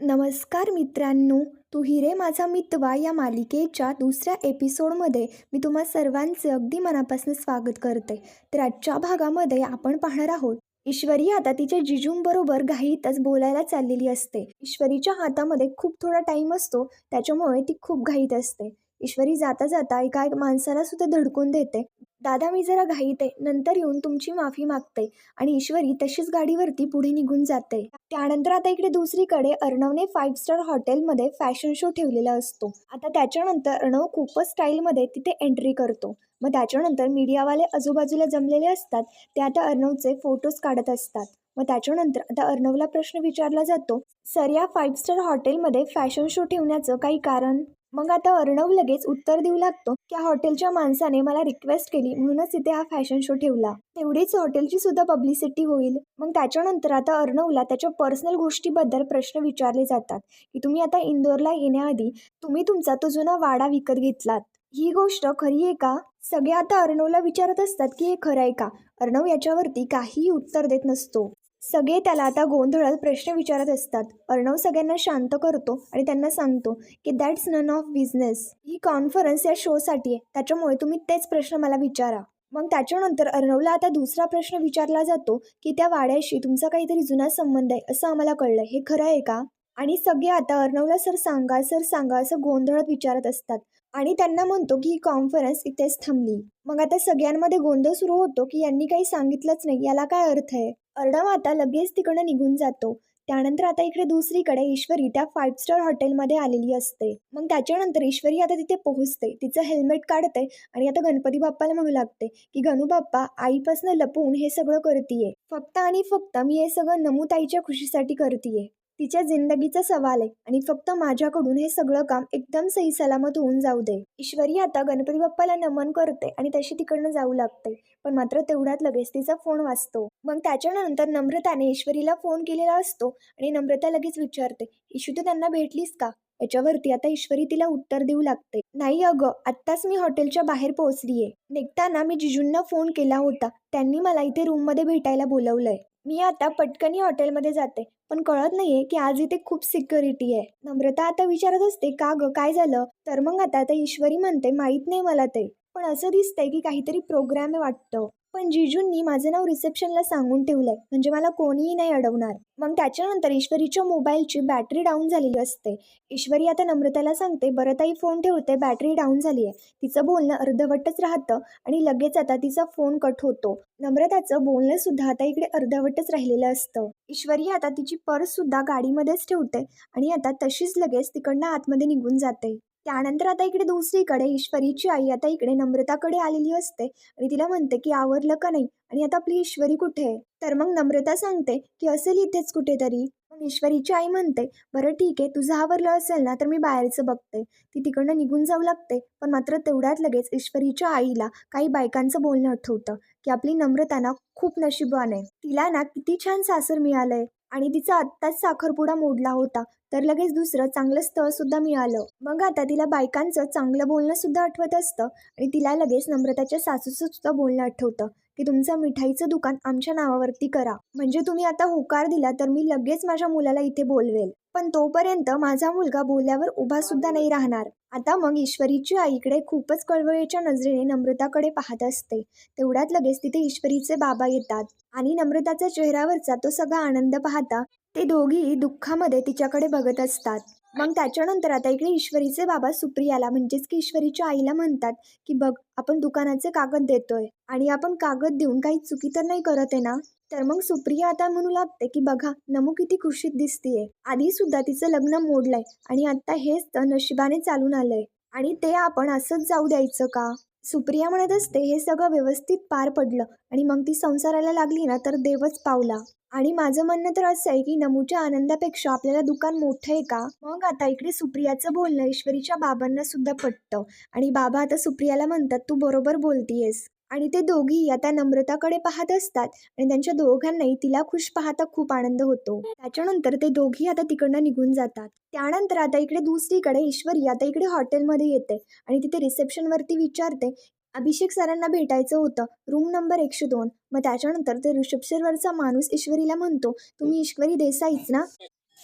नमस्कार मित्रांनो तू हिरे माझा मितवा या मालिकेच्या दुसऱ्या एपिसोडमध्ये मी तुम्हा सर्वांचे अगदी मनापासून स्वागत करते. तर आजच्या भागामध्ये आपण पाहणार आहोत ईश्वरी आता तिच्या जिजूंबरोबर घाईतच बोलायला चाललेली असते. ईश्वरीच्या हातामध्ये खूप थोडा टाईम असतो त्याच्यामुळे ती खूप घाईत असते. ईश्वरी जाता जाता एका एक माणसाला सुद्धा धडकून देते. दादा मी जरा घाईते नंतर येऊन तुमची माफी मागते आणि ईश्वरी तशीच गाडीवरती पुढे निघून जाते. त्यानंतर आता इकडे दुसरीकडे अर्णवने फाईव्ह स्टार हॉटेलमध्ये फॅशन शो ठेवलेला असतो. आता त्याच्यानंतर अर्णव खूपच स्टाईलमध्ये तिथे एंट्री करतो. मग त्याच्यानंतर मीडियावाले आजूबाजूला जमलेले असतात. ते आता अर्णवचे फोटोज काढत असतात. मग त्याच्यानंतर आता अर्णवला प्रश्न विचारला जातो सर या फाईव्ह स्टार हॉटेलमध्ये फॅशन शो ठेवण्याचं काही कारण? मग आता अर्णव लगेच उत्तर देऊ लागतो की हॉटेलच्या माणसाने मला रिक्वेस्ट केली म्हणूनच इथे हा फॅशन शो ठेवला. तेवढीच हॉटेलची सुद्धा पब्लिसिटी होईल. मग त्याच्यानंतर आता अर्णवला त्याच्या पर्सनल गोष्टीबद्दल प्रश्न विचारले जातात. की तुम्ही आता इंदोरला येण्याआधी तुम्ही तुमचा तो जुना वाडा विकत घेतलात. ही गोष्ट खरी आहे का? सगळे आता अर्णवला विचारत असतात की हे खरं आहे का? अर्णव याच्यावरती काहीही उत्तर देत नसतो. सगळे त्याला आता गोंधळात प्रश्न विचारत असतात. अर्णव सगळ्यांना शांत करतो आणि त्यांना सांगतो की दॅट्स नन ऑफ बिझनेस ही कॉन्फरन्स या शोसाठी आहे. त्याच्यामुळे तुम्ही तेच प्रश्न मला विचारा. मग त्याच्यानंतर अर्णवला आता दुसरा प्रश्न विचारला जातो की त्या वाड्याशी तुमचा काहीतरी जुना संबंध आहे असं आम्हाला कळलं. हे खरं आहे का? आणि सगळे आता अर्णवला सर सांगा सर सांगा असं गोंधळात विचारत असतात. आणि त्यांना म्हणतो की ही कॉन्फरन्स इथेच थांबली. मग आता सगळ्यांमध्ये गोंधळ सुरू होतो की यांनी काही सांगितलंच नाही. याला काय अर्थ आहे? अर्णव आता लगेच तिकडं निघून जातो. त्यानंतर आता इकडे दुसरीकडे ईश्वरी त्या फाईव्ह स्टार हॉटेलमध्ये आलेली असते. मग त्याच्यानंतर ईश्वरी आता तिथे पोहोचते. तिचं हेल्मेट काढते आणि आता गणपती बाप्पाला म्हणू लागते की गणू बाप्पा आईपासून लपवून हे सगळं करतीये. फक्त आणि फक्त मी हे सगळं नमूताईच्या खुशीसाठी करतीये. तिच्या जिंदगीचा सवाल आहे आणि फक्त माझ्याकडून हे सगळं काम एकदम सही सलामत होऊन जाऊ दे. ईश्वरी आता गणपती बाप्पाला नमन करते आणि तशी तिकडनं जाऊ लागते पण मात्र तेवढ्यात लगेच तिचा फोन वाचतो मग त्याच्यानंतर नम्रताने ईश्वरीला फोन केलेला असतो आणि नम्रता लगेच विचारते ईशू तू त्यांना भेटलीस का? याच्यावरती आता ईश्वरी तिला उत्तर देऊ लागते. नाही अगं आत्ताच मी हॉटेलच्या बाहेर पोहोचलीये. निघताना मी जिजूंना फोन केला होता. त्यांनी मला इथे रूममध्ये भेटायला बोलवलंय. मी आता पटकनी हॉटेलमध्ये जाते. पण कळत नाहीये की आज इथे खूप सिक्युरिटी आहे. नम्रता आता विचारत असते का ग? काय झालं? तर मग आता आता ईश्वरी म्हणते माहीत नाही मला ते. पण असं दिसतंय की काहीतरी प्रोग्राम आहे वाटतं. पण जिजूंनी माझं नाव रिसेप्शनला सांगून ठेवलंय. म्हणजे मला कोणीही नाही अडवणार. मग त्याच्यानंतर ईश्वरीच्या मोबाईलची बॅटरी डाऊन झालेली असते. ईश्वरी आता नम्रताला सांगते बरं ताई फोन ठेवते बॅटरी डाऊन झाली आहे. तिचं बोलणं अर्धवटच राहतं आणि लगेच आता तिचा फोन कट होतो. नम्रताचं बोलणं सुद्धा आता इकडे अर्धवटच राहिलेलं असतं. ईश्वरी आता तिची पर्स सुद्धा गाडीमध्येच ठेवते आणि आता तशीच लगेच तिकडनं आतमध्ये निघून जाते. त्यानंतर आता इकडे दुसरीकडे ईश्वरीची आई आता इकडे नम्रताकडे आलेली असते आणि तिला म्हणते की आवरलं का नाही? आणि आता आपली ईश्वरी कुठे आहे? तर मग नम्रता सांगते की असेल इथेच कुठेतरी. मग ईश्वरीची आई म्हणते बरं ठीक आहे तुझं आवरलं असेल ना तर मी बाहेरचं बघते. ती तिकडनं निघून जाऊ लागते. पण मात्र तेवढ्यात लगेच ईश्वरीच्या आईला काही बायकांचं बोलणं आठवतं की आपली नम्रताना खूप नशीबवान आहे तिला ना किती छान सासर मिळालंय. आणि तिचा आत्ताच साखरपुडा मोडला होता. तर लगेच दुसरं चांगलं स्थळसुद्धा मिळालं. मग आता तिला बायकांचं चांगलं बोलणं सुद्धा आठवत असतं आणि तिला लगेच नम्रताच्या सासूचं सुद्धा बोलणं आठवतं की तुमचं मिठाईचं दुकान आमच्या नावावरती करा. म्हणजे तुम्ही आता होकार दिला तर मी लगेच माझ्या मुलाला इथे बोलवेल. पण तोपर्यंत माझा मुलगा बोलल्यावर उभा सुद्धा नाही राहणार. आता मग ईश्वरीची आईकडे खूपच कळवळीच्या नजरेने नम्रताकडे पाहत असते. तेवढ्यात लगेच तिथे ईश्वरीचे बाबा येतात आणि नम्रताच्या चेहऱ्यावरचा तो सगळा आनंद पाहता ते दोघी दुःखामध्ये तिच्याकडे बघत असतात. मग त्याच्यानंतर आता इकडे ईश्वरीचे बाबा सुप्रियाला म्हणजेच की ईश्वरीच्या आईला म्हणतात की बघ आपण दुकानाचे कागद देतोय आणि आपण कागद देऊन काही चुकी तर नाही करत आहे ना? तर मग सुप्रिया आता म्हणू लागते की बघा नमू किती खुशीत दिसतीये. आधी सुद्धा तिचं लग्न मोडलंय आणि आता हेच तर नशिबाने चालून आलंय. आणि ते आपण असंच जाऊ द्यायचं का? सुप्रिया म्हणत असते हे सगळं व्यवस्थित पार पडलं आणि मग ती संसाराला लागली ना तर देवच पावला. आणि माझं म्हणणं तर असं आहे की नमूच्या आनंदापेक्षा आपल्याला दुकान मोठं आहे का? मग आता इकडे सुप्रियाचं बोलणं ईश्वरीच्या बाबांना सुद्धा पटतं. आणि बाबा आता सुप्रियाला म्हणतात तू बरोबर बोलतीयेस. आणि ते दोघी आता नम्रताकडे पाहत असतात आणि त्यांच्या दोघांनाही तिला खुश पाहता खूप आनंद होतो. त्याच्यानंतर ते दोघी आता तिकडनं निघून जातात. त्यानंतर आता इकडे दुसरीकडे ईश्वरी आता इकडे हॉटेलमध्ये येते आणि तिथे रिसेप्शनवरती विचारते अभिषेक सरांना भेटायचं होतं रूम नंबर एकशे दोन. मग त्याच्यानंतर ते रिसेप्शनवरचा माणूस ईश्वरीला म्हणतो तुम्ही ईश्वरी देसाईच ना?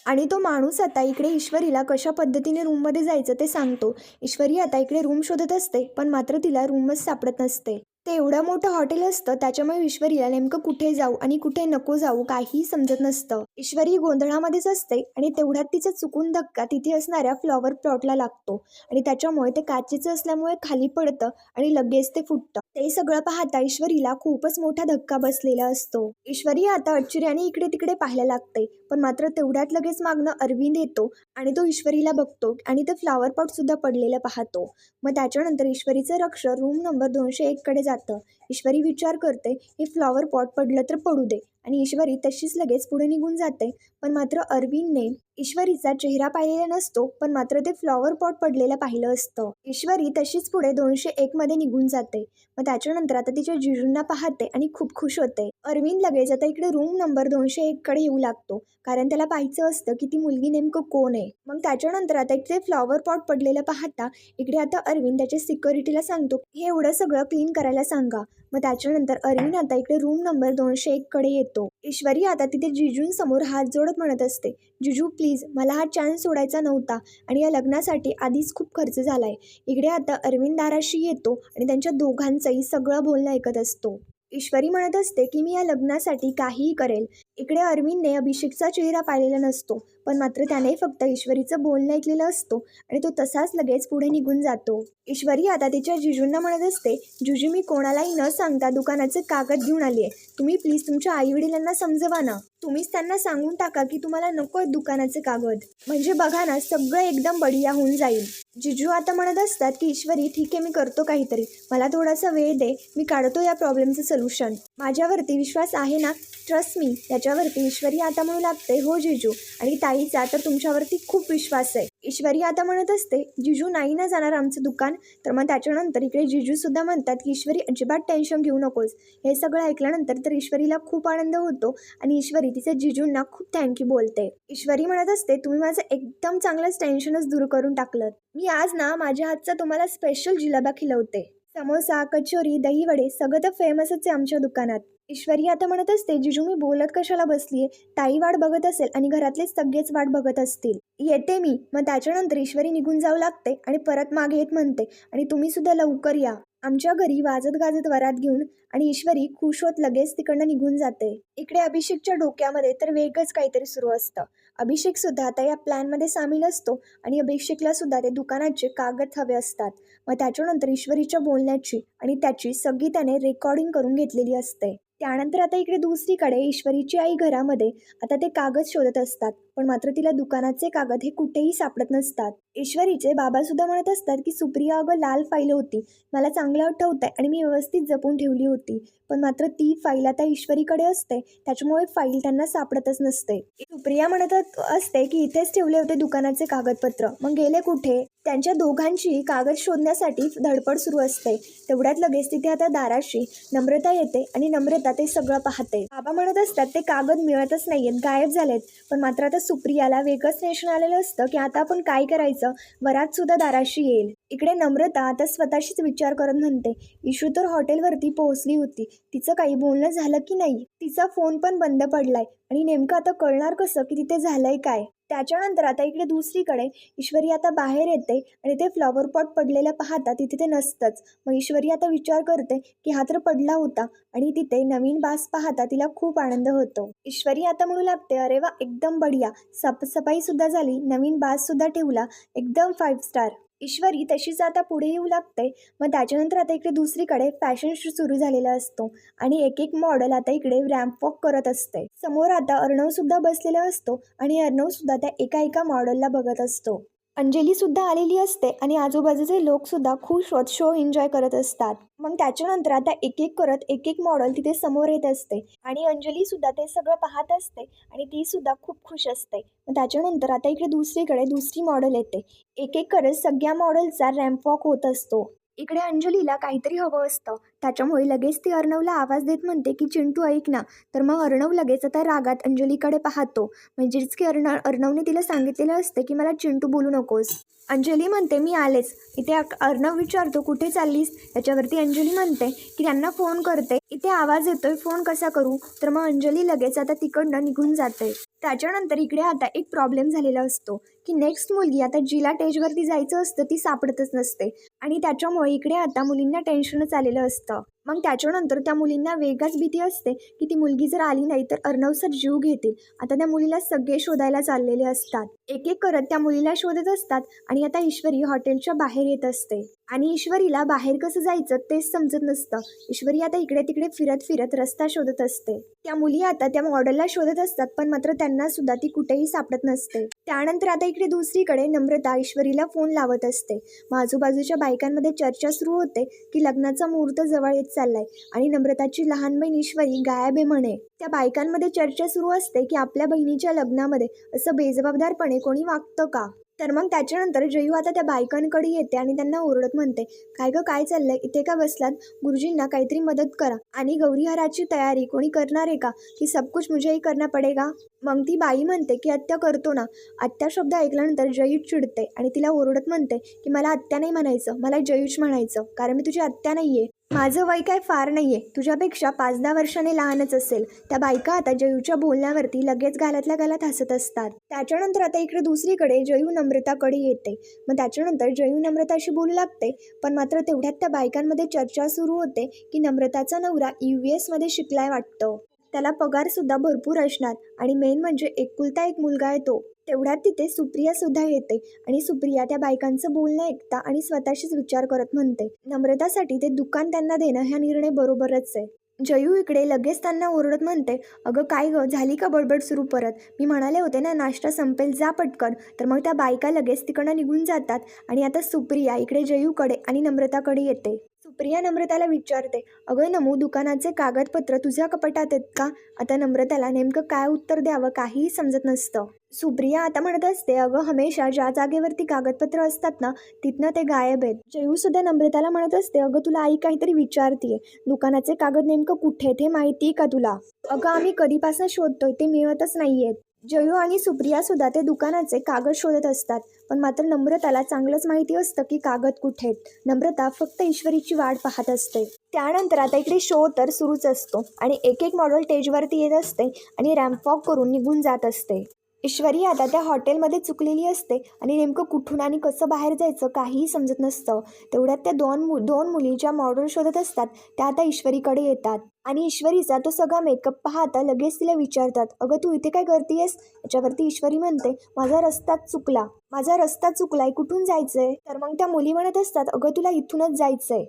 आणि तो माणूस आता इकडे ईश्वरीला कशा पद्धतीने रूममध्ये जायचं ते सांगतो. ईश्वरी आता इकडे रूम शोधत असते पण मात्र तिला रूमच सापडत नसते. ते एवढं मोठं हॉटेल असतं त्याच्यामुळे ईश्वरीला नेमकं कुठे जाऊ आणि कुठे नको जाऊ काहीही समजत नसतं. ईश्वरी गोंधळामध्येच असते आणि तेवढ्यात तिचा चुकून धक्का तिथे असणाऱ्या फ्लॉवर प्लॉटला लागतो. आणि त्याच्यामुळे ते काचेचं असल्यामुळे खाली पडतं आणि लगेच ते फुटतं. ते सगळं पाहता ईश्वरीला खूपच मोठा धक्का बसलेला असतो. ईश्वरी आता आश्चर्याने इकडे तिकडे पाहायला लागते. पण मात्र तेवढ्यात लगेच मागणं अरविंद येतो आणि तो ईश्वरीला बघतो आणि ते फ्लॉवर पॉट सुद्धा पडलेलं पाहतो. मग त्याच्यानंतर ईश्वरीचं रक्ष रूम नंबर दोनशे एककडे जातं. ईश्वरी विचार करते हे फ्लॉवर पॉट पडलं तर पडू दे. आणि ईश्वरी तशीच लगेच पुढे निघून जाते. पण मात्र अरविंदने ईश्वरीचा चेहरा पाहिलेला नसतो पण मात्र ते फ्लॉवर पॉट पडलेलं पाहिलं असतं. ईश्वरी तशीच पुढे दोनशे एकमध्ये निघून जाते. मग त्याच्यानंतर आता तिच्या जिजूंना पाहते आणि खूप खुश होते. अरविंद लगेच आता इकडे रूम नंबर दोनशे एककडे येऊ लागतो. कारण त्याला पाहायचं असतं की ती मुलगी नेमकं कोण आहे. मग त्याच्यानंतर आता इकडे फ्लॉवर पॉट पडलेलं पाहता इकडे आता अरविंद त्याच्या सिक्युरिटीला सांगतो. हे एवढं सगळं क्लीन करायला सांगा. मग त्याच्यानंतर अरविंद आता इकडे रूम नंबर दोनशे एककडे येतो. ईश्वरी आता तिथे जिजूंसमोर हात जोडत म्हणत असते. जिजू प्लीज मला हा चान्स सोडायचा नव्हता आणि या लग्नासाठी आधीच खूप खर्च झालाय. इकडे आता अरविंद दाराशी येतो आणि त्यांच्या दोघांचंही सगळं बोलणं ऐकत असतो. ईश्वरी म्हणत असते की मी या लग्नासाठी काहीही करेल. इकडे अरविंदने अभिषेकचा चेहरा पाहिलेला नसतो पण मात्र त्याने फक्त ईश्वरीचं बोलणं ऐकलेलं असतो आणि तो तसाच लगेच पुढे निघून जातो. ईश्वरी आता तिच्या जिजूंना म्हणत असते जिजू मी कोणालाही न सांगता दुकानाचे कागद घेऊन आली आहे. तुम्ही प्लीज तुमच्या आई वडिलांना समजवा ना. तुम्हीच त्यांना सांगून टाका की तुम्हाला नको आहेत कागद. म्हणजे बघा ना सगळं एकदम बढिया होऊन जाईल. जिजू आता म्हणत असतात की ईश्वरी ठीक आहे मी करतो काहीतरी. मला थोडासा वेळ दे. मी काढतो या प्रॉब्लेमचं सोल्युशन माझ्यावरती विश्वास आहे ना? ट्रस्ट मी त्याच्यावरती ईश्वरी आता म्हणू लागते हो जिजू आणि ताईचा तर तुमच्यावरती खूप विश्वास आहे. ईश्वरी आता म्हणत असते जिजू नाही ना जाणार आमचं दुकान? तर मग त्याच्यानंतर इकडे जिजू सुद्धा म्हणतात की ईश्वरी अजिबात टेन्शन घेऊ नकोस. हे सगळं ऐकल्यानंतर तर ईश्वरीला खूप आनंद होतो आणि ईश्वरी तिच्या जिजूंना खूप थँक्यू बोलते. ईश्वरी म्हणत असते तुम्ही माझं एकदम चांगलंच टेन्शनच दूर करून टाकलं मी आज ना माझ्या हातचा तुम्हाला स्पेशल जिलाबा खिलवते. समोसा कचोरी दहीवडे सगळं तर फेमसच आहे आमच्या दुकानात. ईश्वरी आता म्हणत असते जिजू मी बोलत कशाला बसलीये? ताई वाट बघत असेल आणि घरातले सगळेच वाट बघत असतील. येते मी मग त्याच्यानंतर ईश्वरी निघून जाऊ लागते आणि परत मागे येत म्हणते आणि तुम्ही सुद्धा लवकर या. आमच्या घरी वाजत गाजत वरात घेऊन आणि ईश्वरी खुश होत लगेच तिकडनं निघून जाते. इकडे अभिषेकच्या डोक्यामध्ये तर वेगळंच काहीतरी सुरू असतं. अभिषेक सुद्धा आता या प्लॅनमध्ये सामील असतो आणि अभिषेकला सुद्धा ते दुकानाचे कागद हवे असतात. मग त्याच्यानंतर ईश्वरीच्या बोलण्याची आणि त्याची सगळी त्याने रेकॉर्डिंग करून घेतलेली असते. त्यानंतर आता इकडे दुसरीकडे ईश्वरीची आई घरामध्ये आता ते कागद शोधत असतात. पण मात्र तिला दुकानाचे कागद हे कुठेही सापडत नसतात. ईश्वरीचे बाबा सुद्धा म्हणत असतात की सुप्रिया अगं लाल फाईल होती. मला चांगलं आठवतंय आणि मी व्यवस्थित जपून ठेवली होती. पण मात्र ती फाईल आता ईश्वरीकडे असते. त्याच्यामुळे फाईल त्यांना सापडतच नसते. सुप्रिया म्हणत असते की इथेच ठेवले होते दुकानाचे कागदपत्र. मग गेले कुठे? त्यांच्या दोघांची कागद शोधण्यासाठी धडपड सुरू असते. तेवढ्यात लगेच तिथे आता दाराशी नम्रता येते आणि नम्रता ते सगळं पाहते. बाबा म्हणत असतात ते कागद मिळतच नाहीयेत. गायब झालेत. पण मात्र आता सुप्रियाला वेगळंच टेन्शन आलेलं असतं की आता आपण काय करायचं? वरात सुद्धा दाराशी येईल. इकडे नम्रता आता स्वतःशीच विचार करत म्हणते इशू तर हॉटेलवरती पोहोचली होती. तिचं काही बोलणं झालं की नाही? तिचा फोन पण बंद पडलाय. आणि नेमकं आता कळणार कसं की तिथे झालंय काय? त्याच्यानंतर आता इकडे दुसरीकडे ईश्वरी आता बाहेर येते आणि ते फ्लॉवर पॉट पडलेलं पाहता तिथे ते नसतंच. मग ईश्वरी आता विचार करते की हा तर पडला होता आणि तिथे नवीन बास पाहता तिला खूप आनंद होतो. ईश्वरी आता म्हणू लागते अरे वा एकदम बढिया. साफसफाई सुद्धा झाली. नवीन बास सुद्धा ठेवला. एकदम फाईव्ह स्टार ईश्वरी तशीच आता पुढे येऊ लागते. मग त्याच्यानंतर आता इकडे दुसरीकडे फॅशन शो सुरू झालेला असतो. आणि एक एक मॉडेल आता इकडे रॅम्प वॉक करत असते. समोर आता अर्णव सुद्धा बसलेला असतो आणि अर्णव सुद्धा त्या एका एका मॉडेलला बघत असतो. अंजलीसुद्धा आलेली असते आणि आजूबाजूचे लोकसुद्धा खूप खुश होत शो एन्जॉय करत असतात. मग त्याच्यानंतर आता एक एक करत एक एक मॉडेल तिथे समोर येत असते. आणि अंजलीसुद्धा ते सगळं पाहत असते आणि तीसुद्धा खूप खुश असते. मग त्याच्यानंतर आता इकडे दुसरीकडे दुसरी मॉडेल येते. एक एक करत सगळ्या मॉडेलचा रॅम्प वॉक होत असतो. इकडे अंजलीला काहीतरी हवं असतं. त्याच्यामुळे लगेच ती अर्णवला आवाज देत म्हणते की चिंटू ऐक ना तर मग अर्णव लगेच आता रागात अंजलीकडे पाहतो. म्हणजेच की अर्णव अर्णवने तिला सांगितलेलं असते की मला चिंटू बोलू नकोस. अंजली म्हणते मी आलेच. इथे अर्णव विचारतो कुठे चाललीस? त्याच्यावरती अंजली म्हणते की त्यांना फोन करते. इथे आवाज येतोय फोन कसा करू? तर मग अंजली लगेच आता तिकडनं निघून जाते. त्याच्यानंतर इकडे आता एक प्रॉब्लेम झालेला असतो की नेक्स्ट मुलगी आता जिला टेजवरती जायचं असतं ती सापडतच नसते. आणि त्याच्यामुळे इकडे आता मुलींना टेन्शनच आलेलं असतं. と。मग त्याच्यानंतर त्या मुलींना वेगळाच भीती असते की ती मुलगी जर आली नाही तर अर्णव सर जीव घेतील. आता त्या मुलीला सगळे शोधायला चाललेले असतात. एक एक करत त्या मुलीला शोधत असतात आणि आता ईश्वरी हॉटेलच्या बाहेर येत असते. आणि ईश्वरीला बाहेर कसं जायचं तेच समजत नसतं. ईश्वरी आता इकडे तिकडे फिरत फिरत रस्ता शोधत असते. त्या मुली आता त्या मॉडेलला शोधत असतात पण मात्र त्यांना सुद्धा ती कुठेही सापडत नसते. त्यानंतर आता इकडे दुसरीकडे नम्रता ईश्वरीला फोन लावत असते. मग आजूबाजूच्या बायकांमध्ये चर्चा सुरू होते की लग्नाचा मुहूर्त जवळ येत चाललाय. आणि नम्रताची लहान बहीण ईश्वरी गायब आहे म्हणे. त्या बायकांमध्ये चर्चा सुरू असते की आपल्या बहिणीच्या लग्नामध्ये असं बेजबाबदारपणे कोणी वागतं का? तर मग त्याच्यानंतर जयू आता त्या बायकांकडे येते आणि त्यांना ओरडत म्हणते काय ग काय चाललंय? इथे का बसलात? गुरुजींना काहीतरी मदत करा. आणि गौरीहाराची तयारी कोणी करणार आहे का? की सब कुछ मुझेही करना पडेगा? मग ती बाई म्हणते की आत्या करतो ना. आत्या शब्द ऐकल्यानंतर जयूच चिडते आणि तिला ओरडत म्हणते की मला आत्या नाही म्हणायचं. मला जयूच म्हणायचं. कारण मी तुझी आत्या नाहीये. माझं वय काय फार नाही आहे तुझ्यापेक्षा पाच दहा वर्षाने लहानच असेल. त्या बायका आता जयूच्या बोलण्यावरती लगेच गालातल्या गालात हसत असतात. त्याच्यानंतर आता इकडे दुसरीकडे जयू नम्रताकडे येते. मग त्याच्यानंतर जयू नम्रताशी बोलू लागते. पण मात्र तेवढ्यात त्या बायकांमध्ये चर्चा सुरू होते की नम्रताचा नवरा यू एसमध्ये शिकलाय वाटतं. त्याला पगार सुद्धा भरपूर असणार. आणि मेन म्हणजे एकुलता एक मुलगा आहे तो. तेवढ्यात तिथे सुप्रिया सुद्धा येते आणि सुप्रिया त्या बायकांचं बोलणं ऐकता आणि स्वतःशीच विचार करत म्हणते. नम्रतासाठी ते दुकान त्यांना देणं हा निर्णय बरोबरच आहे. जयू इकडे लगेच त्यांना ओरडत म्हणते अगं काय गं झाली का बडबड सुरू परत? मी म्हणाले होते ना नाश्ता संपेल जा पटकन. तर मग त्या बायका लगेच तिकडनं निघून जातात आणि आता सुप्रिया इकडे जयूकडे आणि नम्रताकडे येते. प्रिया नम्रताला विचारते अगं नमू दुकानाचे कागदपत्र तुझ्या कपाटात आहेत का? आता नम्रताला नेमकं काय उत्तर द्यावं काहीही समजत नसतं. सुप्रिया आता म्हणत असते अगं हमेशा ज्या जागेवरती कागदपत्र असतात ना तिथनं ते गायब आहेत. जयू सुद्धा नम्रताला म्हणत असते अगं तुला आई काहीतरी विचारतीये दुकानाचे कागद नेमकं कुठे आहेत हे माहिती का तुला? अगं आम्ही कधीपासून शोधतोय ते मिळतच नाहीयेत. जयू आणि सुप्रिया सुद्धा ते दुकानाचे कागद शोधत असतात. पण मात्र नम्रताला चांगलंच माहिती असतं की कागद कुठे आहेत. नम्रता फक्त ईश्वरीची वाट पाहत असते. त्यानंतर आता इकडे शो तर सुरूच असतो आणि एक एक मॉडेल स्टेजवरती येत असते आणि रॅम्पवॉक करून निघून जात असते. ईश्वरी आता त्या हॉटेलमध्ये चुकलेली असते आणि नेमकं कुठून आणि कसं बाहेर जायचं काहीही समजत नसतं. तेवढ्यात त्या दोन मु दोन मुली ज्या मॉडेल शोधत असतात. त्या आता ईश्वरीकडे येतात. आणि ईश्वरीचा तो सगळा मेकअप पाहता लगेच तिला विचारतात अगं तू इथे काय करतेयस? याच्यावरती ईश्वरी म्हणते माझा रस्ताच चुकला. माझा रस्ता चुकलाय. कुठून जायचंय? तर मग त्या मुली म्हणत असतात अगं तुला इथूनच जायचंय.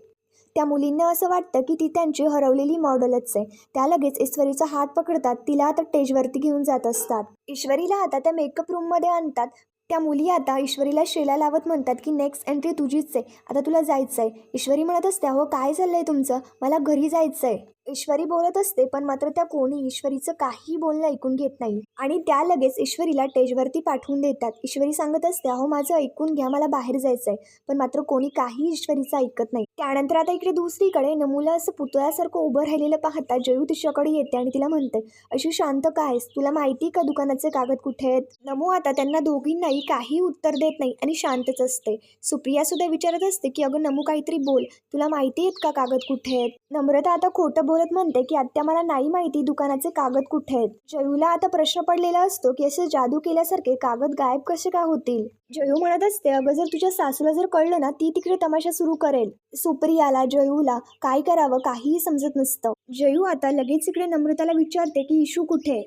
त्या मुलींना असं वाटतं की ती त्यांची हरवलेली मॉडेलच आहे. त्या लगेच ईश्वरीचा हात पकडतात. तिला आता स्टेजवरती घेऊन जात असतात. ईश्वरीला आता त्या मेकअप रूममध्ये आणतात. त्या मुली आता ईश्वरीला शेला लावत म्हणतात की नेक्स्ट एंट्री तुझीच आहे. आता तुला जायचं आहे ईश्वरी म्हणत असते हो काय चाललं आहे तुमचं? मला घरी जायचं आहे ईश्वरी बोलत असते पण मात्र त्या कोणी ईश्वरीचं काही बोलणं ऐकून घेत नाही. आणि त्या लगेच ईश्वरीला टेजवरती पाठवून देतात. ईश्वरी सांगत असते अहो माझं ऐकून घ्या मला बाहेर जायचं आहे पण मात्र कोणी काही ईश्वरीचं ऐकत नाही. त्यानंतर आता इकडे दुसरीकडे नमूला असं पुतळ्यासारखं उभं राहिलेलं पाहता जयू तिच्याकडे येते आणि तिला म्हणते अशी शांत काय आहेस? तुला माहिती का दुकानाचे कागद कुठे आहेत? नमू आता त्यांना दोघींनाही काही उत्तर देत नाही आणि शांतच असते. सुप्रिया सुद्धा विचारत असते की अगं नमू काहीतरी बोल. तुला माहिती आहेत का कागद कुठे आहेत? नम्रता आता खोटं बोलत म्हणते की आत्या मला नाही माहिती दुकानाचे कागद कुठे आहेत. जयूला आता प्रश्न पडलेला असतो की असे जादू केल्यासारखे कागद गायब कसे काय होतील? जयू म्हणत असते अगं जर तुझ्या सासूला जर कळलं ना ती तिकडे तमाशा सुरू करेल. सुप्रियाला जयूला काय करावं काहीही समजत नसतं. जयू आता लगेच इकडे नम्रताला विचारते की इशू कुठे आहे?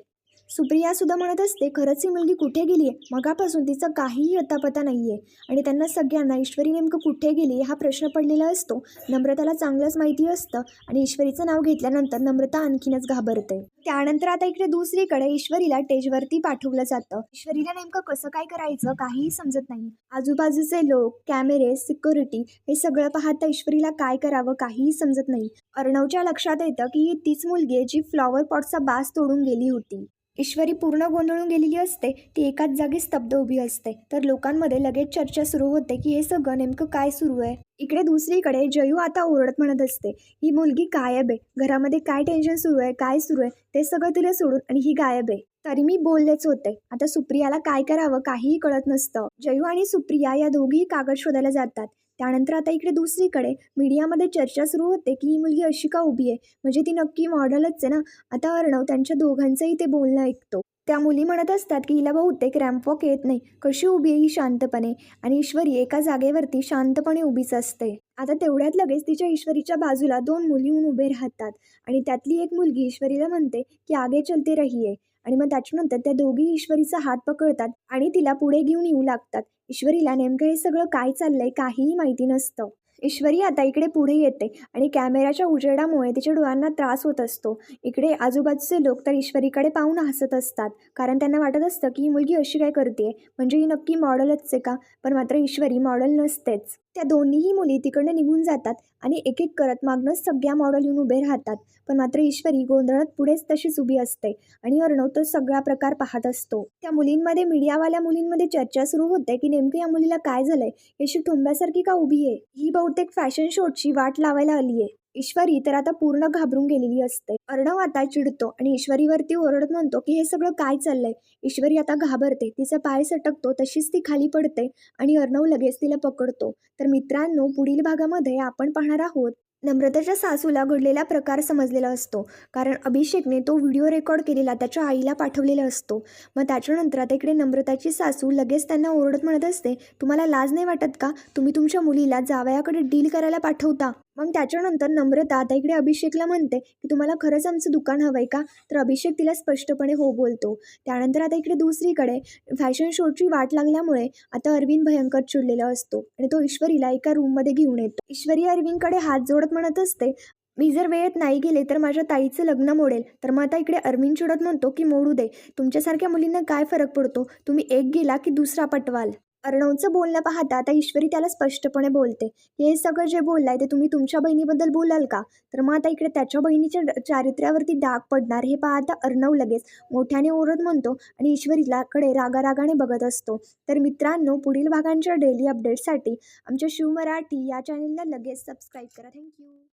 सुप्रिया सुद्धा म्हणत असते खरंच ही मुलगी कुठे गेली आहे? मगापासून तिचा काहीही अतापता नाही आहे आणि त्यांना सगळ्यांना ईश्वरी नेमकं कुठे गेली? हा प्रश्न पडलेला असतो. नम्रताला चांगलंच माहिती असतं आणि ईश्वरीचं नाव घेतल्यानंतर नम्रता आणखीनच घाबरते. त्यानंतर आता इकडे दुसरीकडे ईश्वरीला टेजवरती पाठवलं जातं. ईश्वरीला नेमकं कसं काय करायचं काहीही समजत नाही. आजूबाजूचे लोक कॅमेरे सिक्युरिटी हे सगळं पाहता ईश्वरीला काय करावं काहीही समजत नाही. अर्णवच्या लक्षात येतं की ही तीच मुलगी आहे जी फ्लॉवर पॉटचा बास तोडून गेली होती. ईश्वरी पूर्ण गोंधळून गेलेली असते ती एकाच जागी स्तब्ध उभी असते. तर लोकांमध्ये लगेच चर्चा सुरू होते की हे सगळं नेमकं काय सुरू आहे? इकडे दुसरीकडे जयू आता ओरडत म्हणत असते ही मुलगी गायब आहे घरामध्ये काय टेन्शन सुरू आहे? काय सुरू आहे? ते सगळं तिला सोडून आणि ही गायब आहे. तरी मी बोललेच होते आता सुप्रियाला काय करावं काहीही कळत नसतं. जयू आणि सुप्रिया या दोघीही कागद शोधायला जातात. त्यानंतर आता इकडे दुसरीकडे मीडियामध्ये चर्चा सुरू होते की ही मुलगी अशी का उभी आहे? म्हणजे ती नक्की मॉडेलच आहे ना? आता अर्णव त्यांच्या दोघांचंही ते बोलणं ऐकतो. त्या मुली म्हणत असतात की हिला बहुतेक रॅम्पवॉक येत नाही. कशी उभी आहे ही शांतपणे? आणि ईश्वरी एका जागेवरती शांतपणे उभीच असते. आता तेवढ्यात लगेच तिच्या ईश्वरीच्या बाजूला दोन मुली येऊन उभे राहतात. आणि त्यातली एक मुलगी ईश्वरीला म्हणते की आगे चलते रहिये. आणि मग त्याच्यानंतर त्या दोघी ईश्वरीचा हात पकडतात आणि तिला पुढे घेऊन येऊ लागतात. ईश्वरीला नेमकं हे सगळं काय चाललंय काहीही माहिती नसतं. ईश्वरी आता इकडे पुढे येते आणि कॅमेऱ्याच्या उजेडामुळे तिच्या डोळ्यांना त्रास होत असतो. इकडे आजूबाजूचे लोक तर ईश्वरीकडे पाहून हसत असतात. कारण त्यांना वाटत असतं की ही मुलगी अशी काय करते म्हणजे ही नक्की मॉडेलच आहे का? पण मात्र ईश्वरी मॉडेल नसतेच. त्या दोन्हीही मुली तिकडनं निघून जातात आणि एक एक करत मागणंच सगळ्या मॉडेल येऊन उभे राहतात. पण मात्र ईश्वरी गोंधळात पुढेच तशीच उभी असते आणि अर्णव तो सगळा प्रकार पाहत असतो. त्या मुलींमध्ये मीडियावाल्या मुलींमध्ये चर्चा सुरू होते की नेमकं या मुलीला काय झालंय? याशी ठोंब्यासारखी का उभी आहे? ही बहुतेक फॅशन शोची वाट लावायला आली आहे ईश्वरी तर आता पूर्ण घाबरून गेलेली असते. अर्णव आता चिडतो आणि ईश्वरीवरती ओरडत म्हणतो की हे सगळं काय चाललंय? ईश्वरी आता घाबरते. तिचा पाय सटकतो तशीच ती खाली पडते आणि अर्णव लगेच तिला पकडतो. तर मित्रांनो पुढील भागामध्ये आपण पाहणार आहोत नम्रताच्या सासूला घडलेला प्रकार समजलेला असतो. कारण अभिषेकने तो व्हिडिओ रेकॉर्ड केलेला त्याच्या आईला पाठवलेला असतो. मग त्याच्यानंतर आता इकडे नम्रताची सासू लगेच त्यांना ओरडत म्हणत असते तुम्हाला लाज नाही वाटत का? तुम्ही तुमच्या मुलीला जावयाकडे डील करायला पाठवता? मग त्याच्यानंतर नम्रता आता इकडे अभिषेकला म्हणते की तुम्हाला खरंच आमचं दुकान हवं आहे का? तर अभिषेक तिला स्पष्टपणे हो बोलतो. त्यानंतर आता इकडे दुसरीकडे फॅशन शोची वाट लागल्यामुळे आता अरविंद भयंकर चिडलेला असतो आणि तो ईश्वरीला एका रूममध्ये घेऊन येतो. ईश्वरी अरविंदकडे हात जोडत म्हणत असते मी जर वेळेत नाही गेले तर माझ्या ताईचं लग्न मोडेल. तर मग आता इकडे अरविंद चिडत म्हणतो की मोडू दे. तुमच्यासारख्या मुलींना काय फरक पडतो? तुम्ही एक गेला की दुसरा पटवाल. अर्णवचं बोलणं पाहता आता ईश्वरी त्याला स्पष्टपणे बोलते की हे सगळं जे बोललाय ते तुम्ही तुमच्या बहिणीबद्दल बोलाल का? तर मग आता इकडे त्याच्या बहिणीच्या चारित्र्यावरती डाग पडणार हे पाहता अर्णव लगेच मोठ्याने ओरत म्हणतो आणि ईश्वरीलाकडे रागारागाने बघत असतो. तर मित्रांनो पुढील भागांच्या डेली अपडेटसाठी आमच्या शिवमराठी या चॅनलला लगेच सबस्क्राईब करा. थँक्यू